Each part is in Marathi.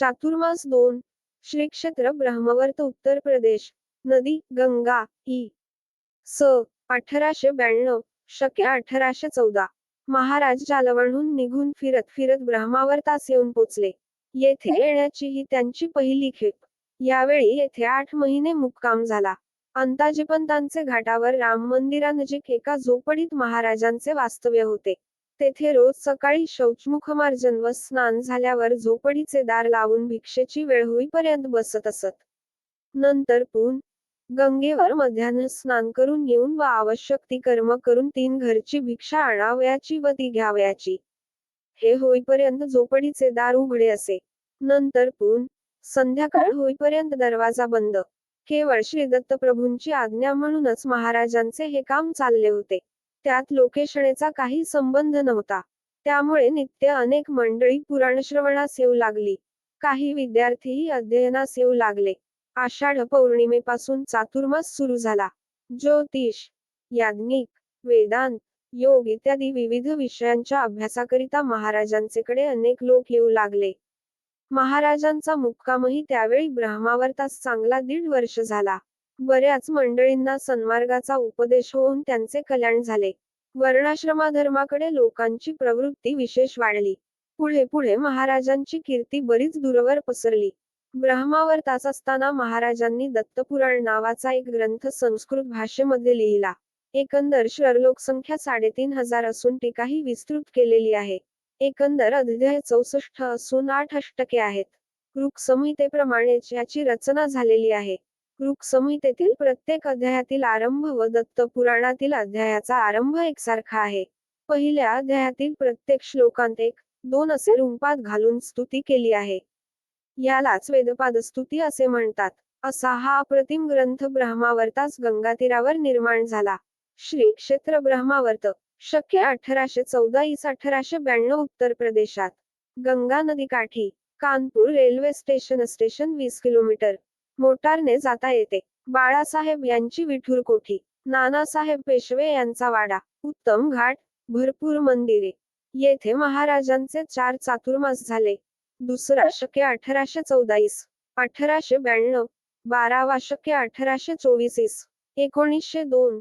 चातुर्मास दोन. श्रीक्षेत्र ब्रह्मवर्त उत्तर प्रदेश. नदी गंगा इ स. अठराशे ब्याण्णव. शके अठराशे चौदा. महाराज जालवणहून निघून फिरत फिरत ब्रह्मावर्तास येऊन पोचले. येथे येण्याची ही त्यांची पहिली खेप. यावेळी येथे आठ महिने मुक्काम झाला. अंताजीपंतांचे घाटावर राम मंदिरानजीक एका झोपडीत महाराजांचे वास्तव्य होते. तेथे रोज सकाळी शौचमुखमार्जन व स्नान झाल्यावर झोपडीचे दार लावून भिक्षेची वेळ होईपर्यंत बसत असत. नंतर पुन गंगेवर मध्यान्ह स्नान करून येऊन व आवश्यक ती कर्म करून तीन घरची भिक्षा आणावयाची व ती घ्यावयाची. हे होईपर्यंत झोपडीचे दार उघडे असे. नंतर पुन संध्याकाळ होईपर्यंत दरवाजा बंद. केवळ श्री प्रभूंची आज्ञा म्हणूनच महाराजांचे हे काम चालले होते. त्यात लोकेशनेचा काही संबंध नव्हता. त्यामुळे नित्य अनेक मंडळी पुराणश्रवणास येऊ लागली. काही विद्यार्थीही अध्ययनास येऊ लागले. आषाढ पौर्णिमेपासून चातुर्मास सुरू झाला. ज्योतिष याज्ञिक वेदांत योग इत्यादी विविध विषयांच्या अभ्यासाकरिता महाराजांचेकडे अनेक लोक येऊ लागले. महाराजांचा मुक्कामही त्यावेळी ब्रह्मावर्तास चांगला दीड वर्ष झाला. बऱ्याच मंडळींना सन्मार्गाचा उपदेश होऊन त्यांचे कल्याण झाले. वर्णाश्रमाधर्माकडे लोकांची प्रवृत्ती विशेष वाढली. पुढे पुढे महाराजांची कीर्ती बरीच दूरवर पसरली. ब्रह्मावर तास असताना महाराजांनी दत्तपुराण नावाचा एक ग्रंथ संस्कृत भाषेमध्ये लिहिला. एकंदर शर लोकसंख्या साडेतीन हजार असून टीकाही विस्तृत केलेली आहे. एकंदर अध्याय चौसष्ट असून आठ अष्टके आहेत. ऋक्संहितेप्रमाणेच याची रचना झालेली आहे. ऋक संहितेतील प्रत्येक अध्यायातील आरंभ व दत्त पुराणातील अध्यायाचा आरंभ एकसारखा आहे पहिल्या अध्यायातील प्रत्येक श्लोकांत एक दोन असे रुंपात घालून स्तुती केली आहे यालाच वेदपाद स्तुती असे म्हणतात असा हा अप्रतिम ग्रंथ ब्रह्मावर्तास गंगातीरावर निर्माण झाला श्री क्षेत्र ब्रह्मावर्त शक्य अठराशे चौदा इस अठराशे ब्याण्णव उत्तर प्रदेशात गंगा नदी काठी कानपूर रेल्वे स्टेशन स्टेशन वीस किलोमीटर मोटारने जाता येते. बाळासाहेब यांची विठूर कोठी. नानासाहेब पेशवे यांचा वाडा. उत्तम घाट. भरपूर मंदिरे. येथे महाराजांचे चार चातुर्मास झाले. दुसरा शके अठराशे चौदाईस अठराशे ब्याण्णव. बारावा शके अठराशे चोवीस एकोणीसशे दोन.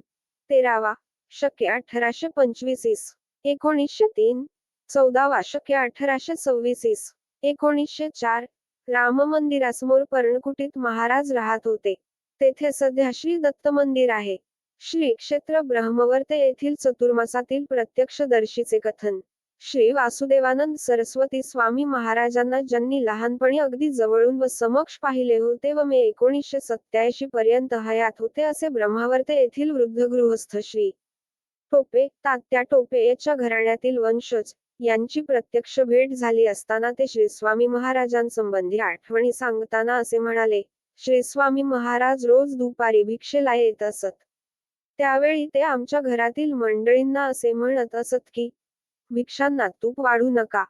तेरावा शके अठराशे पंचवीस एकोणीसशे तीन. चौदावा शके अठराशे सव्वीस एकोणीसशे चार. राम मंदिरासमोर पर्णकुटीत महाराज राहत होते. तेथे सध्या श्री दत्त मंदिर आहे. श्री क्षेत्र ब्रह्मवर्ते येथील चतुर्मासातील प्रत्यक्षदर्शीचे कथन. श्री वासुदेवानंद सरस्वती स्वामी महाराजांना ज्यांनी लहानपणी अगदी जवळून व समक्ष पाहिले होते व मे एकोणीसशे सत्याऐंशी पर्यंत हयात होते असे ब्रह्मावर्ते येथील वृद्ध गृहस्थ श्री टोपे तात्या टोपे याच्या घराण्यातील वंशज यांची प्रत्यक्ष भेट झाली असताना ते श्री स्वामी महाराजांसंबंधी आठवणी सांगताना असे म्हणाले श्री स्वामी महाराज रोज दुपारी भिक्षेला येत असत. त्यावेळी ते आमच्या घरातील मंडळींना असे म्हणत असत की भिक्षांना तूप वाढू नका.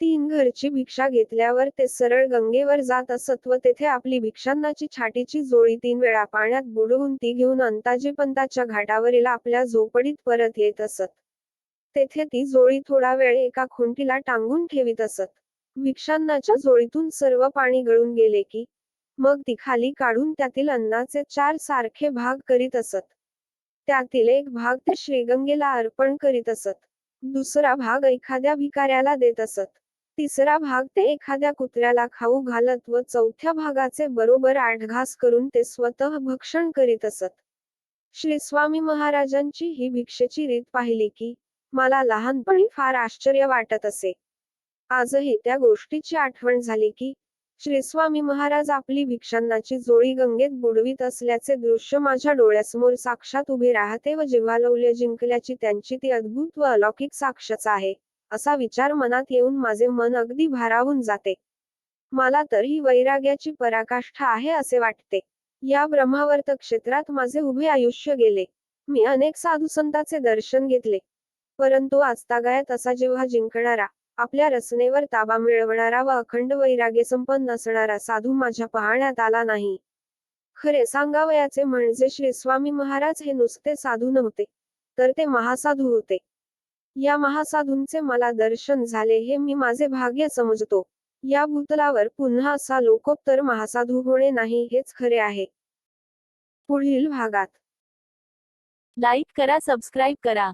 तीन घरची भिक्षा घेतल्यावर ते सरळ गंगेवर जात असत व तेथे आपली भिक्षांनाची छाटीची जोळी तीन वेळा पाण्यात बुडवून ती घेऊन अंताजीपंताच्या घाटावरील आपल्या झोपडीत परत येत असत. तेथे ती जोळी थोडा वेळ एका खुंटीला टांगून ठेवीत असत. भिक्षांनाच्या जोळीतून सर्व पाणी गळून गेले की मग ती खाली काढून त्यातील अन्नाचे चार सारखे भाग करीत असत. त्यातील एक भाग ते श्रीगंगेला अर्पण करीत असत. दुसरा भाग एखाद्या भिकाऱ्याला देत असत. तिसरा भाग ते एखाद्या कुत्र्याला खाऊ घालत व चौथ्या भागाचे बरोबर आठघास करून ते स्वतः भक्षण करीत असत. श्री स्वामी महाराजांची ही भिक्षेची रीत पाहिली की मला लहानपणी फार आश्चर्य वाटत असे. आजही त्या गोष्टीची आठवण झाली की श्रीस्वामी महाराज आपली भिक्षांनाची जोळी गंगेत बुडवीत असल्याचे दृश्य माझ्या डोळ्यासमोर साक्षात उभे राहते व जिव्हालौल्य जिंकल्याची त्यांची ती अद्भुत व अलौकिक साक्षच आहे असा विचार मनात येऊन माझे मन अगदी भारावून जाते. मला तर ही वैराग्याची पराकाष्ठा आहे असे वाटते. या ब्रह्मावर्त क्षेत्रात माझे उभे आयुष्य गेले. मी अनेक साधू संतांचे दर्शन घेतले. परंतु आजतागायत असा जेव्हा जिंकणारा आपल्या रचनेवर ताबा मिळवणारा व अखंड वैराग्य संपन्न असणारा साधू माझ्या पाहण्यात आला नाही. खरे सांगावयाचे म्हणजे श्री स्वामी महाराज हे नुसते साधू नव्हते तर ते महासाधू होते. या महासाधूंचे मला दर्शन झाले हे मी माझे भाग्य समजतो. या भूतलावर पुन्हा असा लोकोत्तर महासाधू होणे नाही हेच खरे आहे. पुढील भागात. लाईक करा सबस्क्राईब करा.